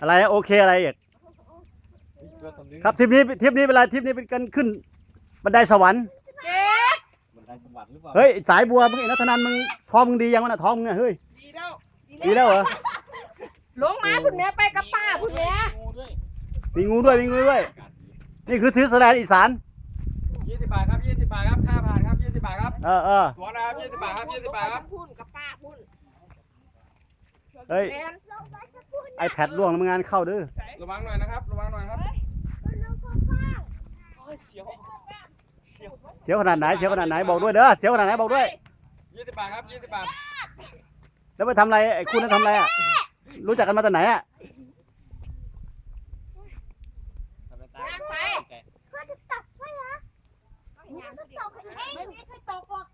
อะไรนะโอเคอะไรอีกครับทริปนี้ทริปนี้เป็นอะไรทริปนี้เป็นการขึ้นบันไดสวรรค์เจ๊มันได้สมบัติหรือเปล่าเฮ้ยสายบัวมึงไอ้นัทนันมึงท้องมึงดียังวะน่ะท้องมึงเนี่ยเฮ้ยดีแล้วดีแล้วเหรอลงมาคุณแม่ไปกับป้าคุณแม่งูด้วยมีงูด้วยมีงูด้วย นี่คือซื้อแสดงอีสานยี่สิบบาทครับยี่สิบบาทครับค่าผ่านครับยี่สิบบาทครับเออเออตัวนะครับยี่สิบบาทครับยี่สิบบาทครับพุ่นกับป้าพุ่น เฮ้ย แอนไอแพดล่วงแล้วมึงงานเข้าเด้อระวังหน่อยนะครับ ระวังหน่อยครับโอ้ยเสียวเสียวขนาดไหนเสียวขนาดไหนบอกด้วยเด้อเสียวขนาดไหนบอกด้วยยี่สิบบาทครับยี่สิบบาท แล้วไปทำอะไรไอ้คุณนั่นทำอะไรอะรู้จักกันมาแต่ไหนอะย่างไปไม่มีใครตกหรอก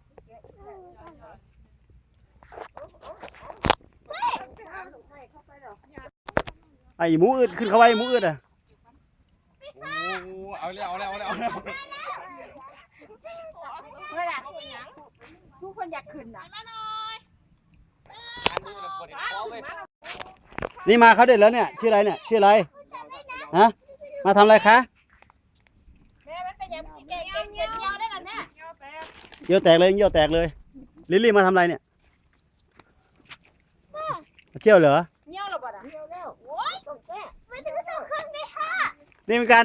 ไอ้หมูอืดขึ้นเข้าไปหมูอืดอะโอ้โหเอาแล้วเอาแล้วเอาแล้วเอาแล้วเมื่อไหร่ทุกคนอยากขึ้นนะอันนี้เราปวดเอ็นคอเลยนี่มาเขาเด็ดแล้วเนี่ย ชื่ออะไรเนี่ย ชื่ออะไรฮะมาทำอะไรคะแม่มันเป็นอย่างเก่งเก่งเก่งเดียวได้หรอเนี่ยเยี่ยวแตกเลยเยี่ยวแตกเลย ลิลลี่มาทำอะไรเนี่ย เที่ยวเหรอเงี้ยวหรอบ่ะเงี้ยวแล้วโอ้ยตกแก่ไม่ถึงสองครึ่งได้ค่ะนี่เป็นการ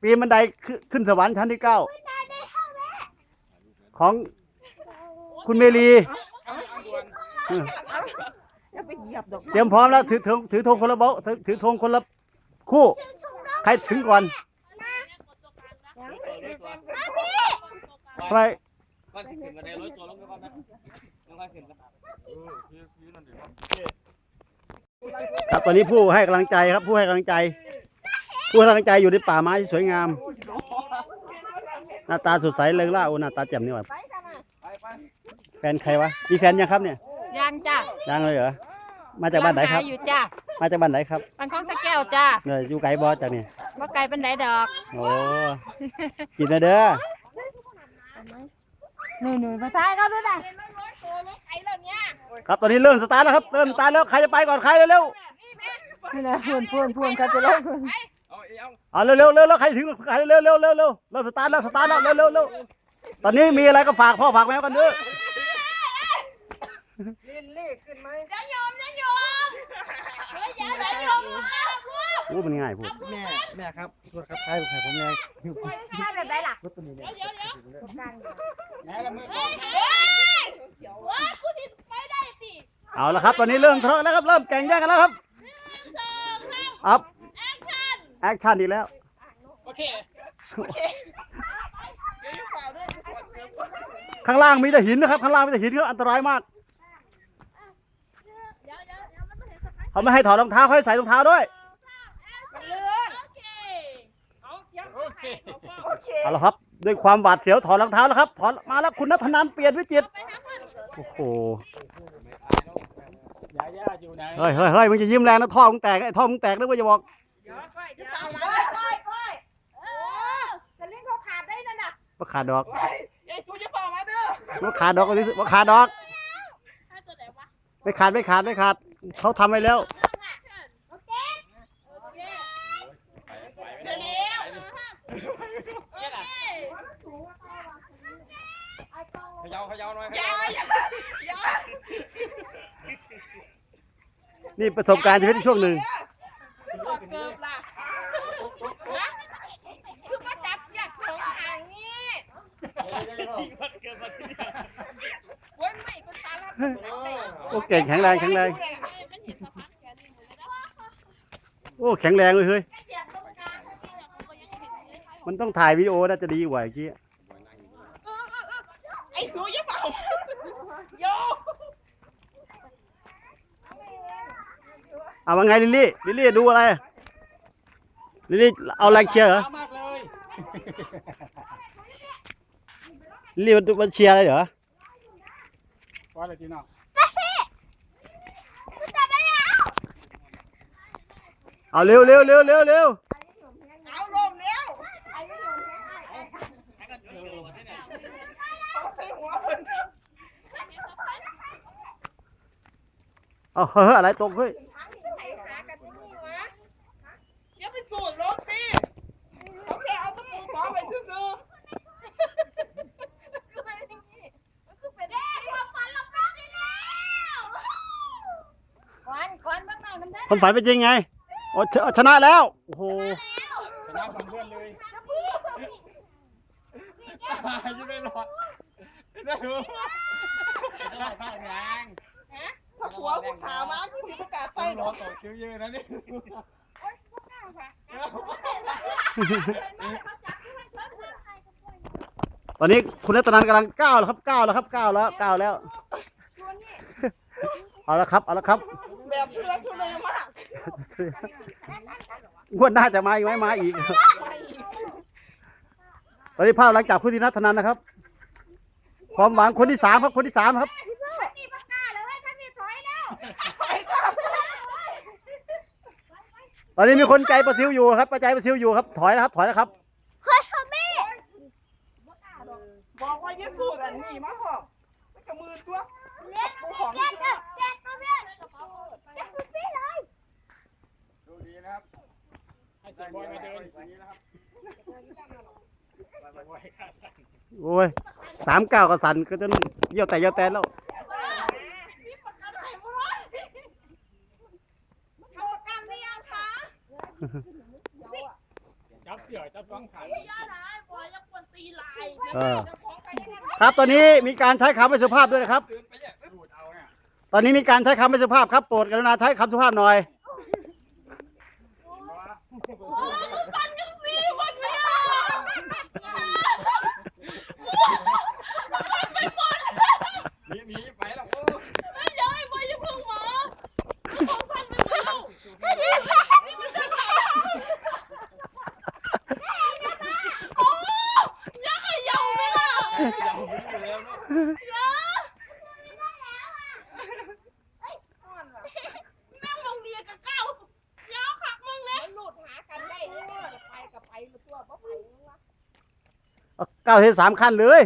ปีนบันไดขึ้นขึ้นสวรรค์ชั้นที่เก้าของคุณเมลีเอาเอาด่วนอย่าไปเหยียบดอกเตรียมพร้อมแล้วถือถือถือธงคนละโบะถือถือธงคนละคู่ ใครถึงก่อนไป ก็ขึ้นมาได้ร้อยตัวลงไปก่อนนะยังค่อยขึ้นกันเออพี่พี่นั่นดิครับตอนนี้ผู้ให้กำลังใจครับผู้ให้กำลังใจ ผู้ให้กำลังใจอยู่ในป่าไม้ที่สวยงาม หน้าตาสดใสเลยล่าโอ้หน้าตาแจ่มนี่หว่าไปกันนะไปไปแฟนใครวะมีแฟนยังครับเนี่ยยังจ้ะยังเลยเหรอมาจากบ้านไหนครับ อยู่จ้ะมาจากบ้านไหนครับบ้านของสะแก้วจ้ะเนี่ยอยู่ไกลบอจากเนี่ยว่าไกลเป็นไดดอกโอ้กินนะเด้อ หนุ่ยๆมาท้ายเขาด้วยนะครับตอนนี้เริ่มสตาร์ทแล้วครับเริ่มสตาร์ทแล้วใครจะไปก่อนใครเร็วนี่นะพูนพูนพูนเขาจะเล่นเอาเอาๆเอาเร็วๆเร็วๆเร็วใครถึงใครเร็วๆเร็วๆเร็วๆเร็วเริ่มสตาร์ทแล้วสตาร์ทแล้วเร็วๆเร็วๆเร็วตอนนี้มีอะไรก็ฝากพ่อฝากแม่กันเด้อลินลี่ขึ้นไหมโอ้มั นง่ายพูดแม่ แม่ครับโทษครับใครใครผมแม่ถ้าแบบไหนล่ะรถตัวนี้เนี่ยไหนละมือก่อนเอาละครับ ตอนนี้เริ่มทะเลาะแล้วครับ เริ่มแข่งแย่งกันแล้วครับอัพแอคชั่นอีกแล้ว โอเค ข้างล่างมีแต่หินนะครับ ข้างล่างมีแต่หินครับอันตรายมาก เขาไม่ให้ถอดรองเท้าเขาให้ใส่รองเท้าด้วย โอเค เอาละครับ ด้วยความหวาดเสียวถอดรองเท้าแล้วครับ ถอดมาแล้วคุณนัทนันเปลี่ยนวิจิตรโอ้โหยาย่าอยู่ไหนเฮ้ยเฮ้ยเฮ้ยมึงจะยิ้มแรงนะท่อมึงแตกไอ้ท่อมึงแตกนึกว่าจะบอกจะเล่นเขาขาดได้นั่นน่ะว่าขาดดอกเอ้ยชูจะฝ่ามาเด้อว่าขาดดอกว่าว่าขาดดอกไม่ขาดไม่ขาดไม่ขาดเขาทำไว้แล้ว ขยาวขยาวหน่อยขยาวนี่ประสบการณ์ชีวิตช่วงหนึ่งเกิบล่ะคือมาจับเชือกสองหางนี่โอ้ยไม่คนตาลับโอ้เก่งแข็งแรงแข็งแรงโอ้แข็งแรงเลยเฮ้ยมันต้องถ่ายวิดีโอน่าจะดีกว่าเมื่อกี้ ไอ้ซูยังเปล่าโย เอาว่าไงลิลลี่ลิลลี่ดูอะไรลิลลี่เอาแรงเชียร์เหรอมากเลยลิลลี่มันมันเชียร์อะไรเหรอว่าอะไรจีน่าเอาเร็วเร็วเร็วเร็วเร็วเอาลมแล้วเเอาเฮ้ยอะไรตกเฮ้ย ไหนหากันที่นี่วะ อย่าไปสูดรถดิเขาแค่เอาตะปูขอไปซื่อ คือเป็นอย่างนี้มันคือเป็นแม่ความฝันเราเป็นจริงแล้วก่อนก่อนเบื้องหน้ามันได้ คนฝันเป็นจริงไงโอ้ชชนะแล้ว โอ้โห ชนะก่อนเพื่อนเลยยังไม่รอดได้ดูแรงๆถ้าผัวกูถามมากูสิประกาศไปไปหรรออกต่อคิวเยอะนะนี่ตอนนี้คุณรัตนันกำลังก้าวแล้วครับก้าวแล้วครับก้าวแล้วก้าวแล้ว เอาละครับ เอาละครับ แบบทุรักทุเลมากงวดหน้าจะมาอีกไหมมาอีก ไม่อีกตอนนี้ภาพหลังจากผู้ที่นัทนันนะครับ ความหวังคนที่สามครับคนที่สามครับนี่ปากกาเลยเว้ยท่านนี่ถอยแล้วไปครับตอนนี้มีคนใจประซิวอยู่ครับประใจประซิวอยู่ครับ ถอยแล้วครับ ถอยแล้วครับ เฮ้ยทอมมี่บอกว่าอย่าสูดอันนี้มาพอมันกับมือตัว เล่นปูของเล่นเชื่เล่อนเล่นมาเล่นเล่นพี่เลยดูดีนะครับให้เสียบอยมาเดินอย่างนี้นะครับบอยขาสั่นโอ้ยสามเก้าก็สั่นก็จะเยี่ยวแต่เยี่ยวแต่แล้วนี่ปากกาไหนวะทำประกันหรือยังคะจับเสือจับสองขาย่านะบอยยังควรตีลายเออจะของใครได้กันครับตอนนี้มีการใช้คำไม่สุภาพด้วยนะครับ ตอนนี้มีการใช้คำไม่สุภาพครับโปรดกรุณาใช้คำสุภาพหน่อย กันกันสิวันเนี้ย หนีหนีไปแล้วโอ้ ไม่เดี๋ยวไอ้บอยอย่าเพิ่งมาของพันมันแล้วนี่มันจะขาดโอ้ยาขยับเลยล่ะ ยาวไปอยู่แล้วเนาะ ยาแม่งมองเดียกับก้าวยาวขักมึงนะหลุดหากันได้เลยไปกับไปตัวบ่ไป เอาเก้าเทสามขั้นเลย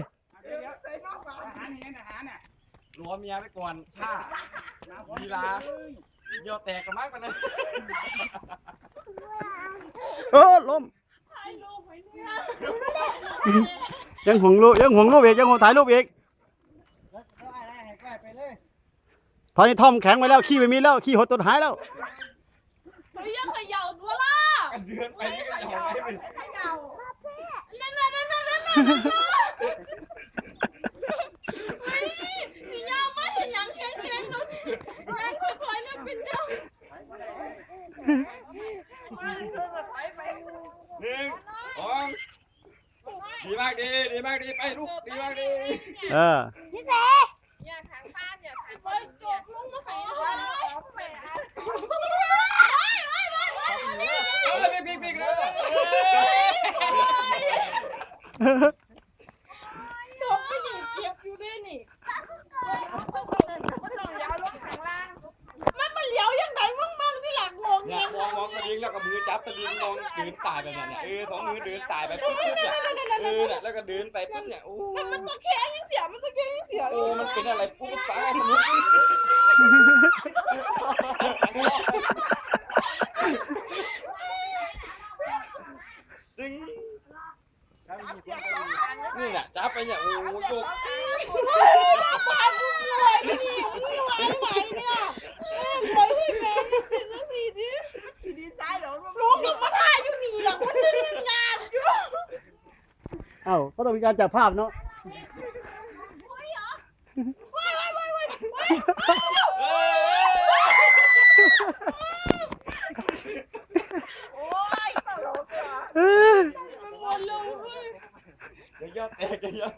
อาหารนี่อาหารน่ะรัวเมียไปก่อนท่าลีลาเยี่ยวแตกกันมากกว่านั้นเออล้มถ่ายรูปไว้เนี่ยยังห่วงรูปยังห่วงรูปอีกยังห่วงถ่ายรูปอีกตอนนี้ท่อมแข็งไปแล้วขี้ไม่มีแล้วขี้หดจนหายแล้ว เฮ้ยยังเขย่าตัวล่ะเดือนไปนี่ก็ยขย่า นั่นนั่นนั่นนั่นเฮ้ยพี่ยาวมาเห็นยังแข็งแข็งดูนั่นค่อยๆนะเป็นเจ้ามันคือแบบไปไปหนึ่งสองดีมากดีดีมากดีไปลูกดีมากดีเออ พี่เสอย่าทางบ้านอย่าทางบ้านจบลงมาให้ ว่า เล แล้ว ย ของแม่อะ เออปิ๊กปิ๊กปิ๊กเลย ผมไม่หนีเก็บอยู่ด้วยนี่มันต้องยาวลงข้างล่าง มันมันเลี้ยวยังไงมึงมึงที่หลังงงเนี่ยมองมองสลิงแล้วก็มือจับสลิงมองเดินตายแบบนั้นเนี่ยเออสองมือเดินตายไปปุ๊บปุ๊บเนี่ยเออเนี่ยแล้วก็เดินไปปุ๊บเนี่ยโอ้มันตะแคงยังเสีย มันตะแคงยังเสียโอ้มันเป็นอะไรปุ๊บไปทะลุดึง ครับมี เสีย คน สองอัน นี่น่ะจับไปเนี่ยโอ้โยก ปาดูเลยไม่ดีไม่ไหวไหวเนี่ยไปที่แม่นี่ติดแล้วสีดิดีใจเหรอลูกกับมาถ่ายอยู่นี่หลังมันงานอยู่ เอ้าก็ ต้องมีการจับภาพเนาะเออโอ้ยตลกอะเออมันงนลงเว้ยเดี๋ยวยอดแตกเดี๋ยวยอด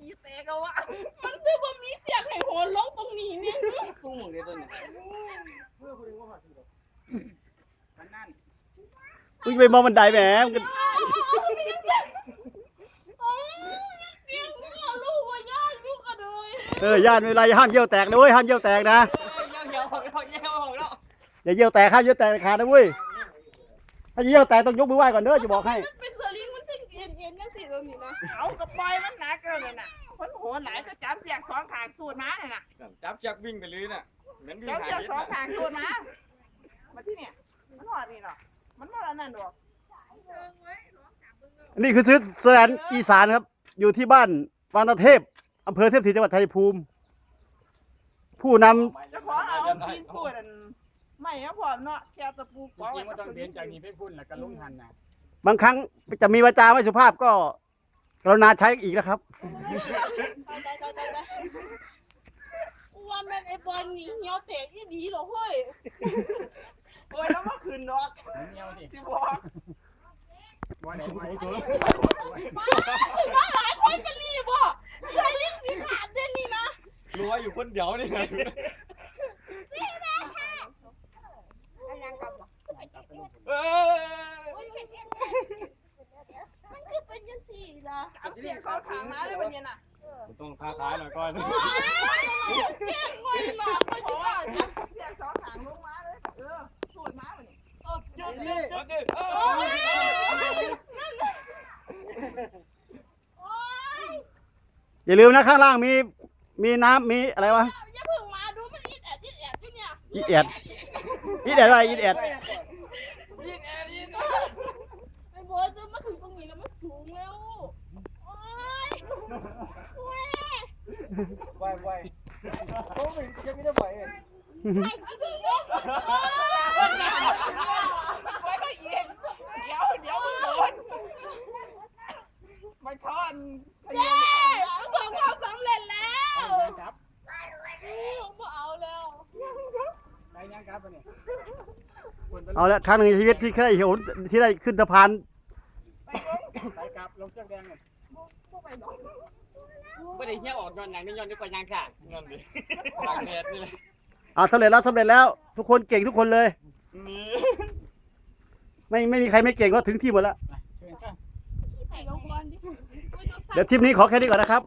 อีเตะก็ว่ามันคือว่มีเสียงให้โหนลงตรงนี้เนี่ยสู้เลยตัวนี่ยเพื่อคนอื่นว่าหัดถูกมันนั่นมึงไปมองบันไดแหมมึงก็โอ้ยเสียงมึงเอาลูกว่าย่าลูกกัน เลยเออย่านไม่เป็นไรห้ามเยี่ยวแตกนะเว้ยห้ามเยี่ยวแตกนะเยี่ยวของเราเยี่ยวของเราอย่าเยี่ยวแตกห้ามเยี่ยวแตกขาดนะเว้ยถ้าเยี่ยวแตกต้องยกมือไหว้ก่อนเด้อจะบอกให้มันเป็นสลิงมันถึงเอ็นเอ็นยังสิตรงนี้นะเอากระปอยมันหนักเลยน่ะมันโหอ้หลายก็จับเสียกสองขางสูดมาเนี่ยนะจับจักวิ่งไปเลยน่ะเหมือนวิ่งจับหาเสียกเห็ดสองน่ะขางสูดมามาที่เนี่ยมันหอดนี่หรอกมันหอดอันนั้นดอกอันนี้คือซื้อแสดนอีสานครับ อยู่ที่บ้านวานตเทพ อำเภอเทพศรีจังหวัดชัยภูมิ ผู้นำเจะขอเอาปีนสูดอันไม่เอาพร้อมเนาะแค่ตะปูจกองริไว้งๆมันกับต้องสุเรียนจากนี้ไปพุ่นแล้วก็ลุงหันนะบางครั้งจะมีวาจาไม่สุภาพก็กรุณาใช้อีกนะครับอ้วนมันไอ้บอลนี่เหี่ยวแตกอีดีเหรอเฮ้ยโอ้ยแล้วมาคืนดอกเงี้ยวดิสิบอกว่าไหนว่ามาหลายคนกันรีบบ่ใส่ลิ้นสีขาดเด่นนี่นะ รู้ว่าอยู่คนเดียวนี่ไงเออมันคือเป็นยังสี่ล่ะเอาเสียกสองขางมาเลยวันนี้น่ะต้องท้าทายหน่อยก่อนเก่งไว้หน่อยก็เพจะราะว่าว่าจับเสียกสองขางลงมาเลยเออสูดมาวันนี้นี่เอาดิเอโอ้อยนั่นน่ะโอ้ยอย่าลืมนะข้างล่างมี มีน้ำมีอะไรวะอย่าเพิ่งมาดูมันอีดแอดอีดแอดอยู่เนี่ยอีแอดอีแอดอะไรอีแอดไอ้บอยจะมาถึงตรงนี้แล้วมันสูงแล้วโอ้ยโอ้ยไหวไหวโอ้ยเช็คไม่ได้ไหวไอ้ที่ถึงแล้วไว้ก็เย็นเดี๋ยวเดี๋ยวมึงโดนไม่ทอนเย้ยายามประสบความสำเร็จแล้ว ครับผมเอาแล้วใส่ยังครับเนี่ยคนไปเอาละครั้งหนึ่งในชีวิตที่เคยเห็นที่ได้ขึ้นสะพานใส่กลับลงเชือกแดงเนี่ยไม่ได้เหี้ยออกย้อนอย่างนี้ย้อนด้วยกว่ายังค่ะนั่นดิตากแดดนี่เลยอ่าสำเร็จแล้วสำเร็จแล้ว ทุกคนเก่งทุกคนเลย นี่ไม่ไม่มีใครไม่เก่งก็ถึงที่หมดแล้ว เชิญครับไปลงก่อนดิเดี๋ยวทริปนี้ขอแค่นี้ก่อนนะครับ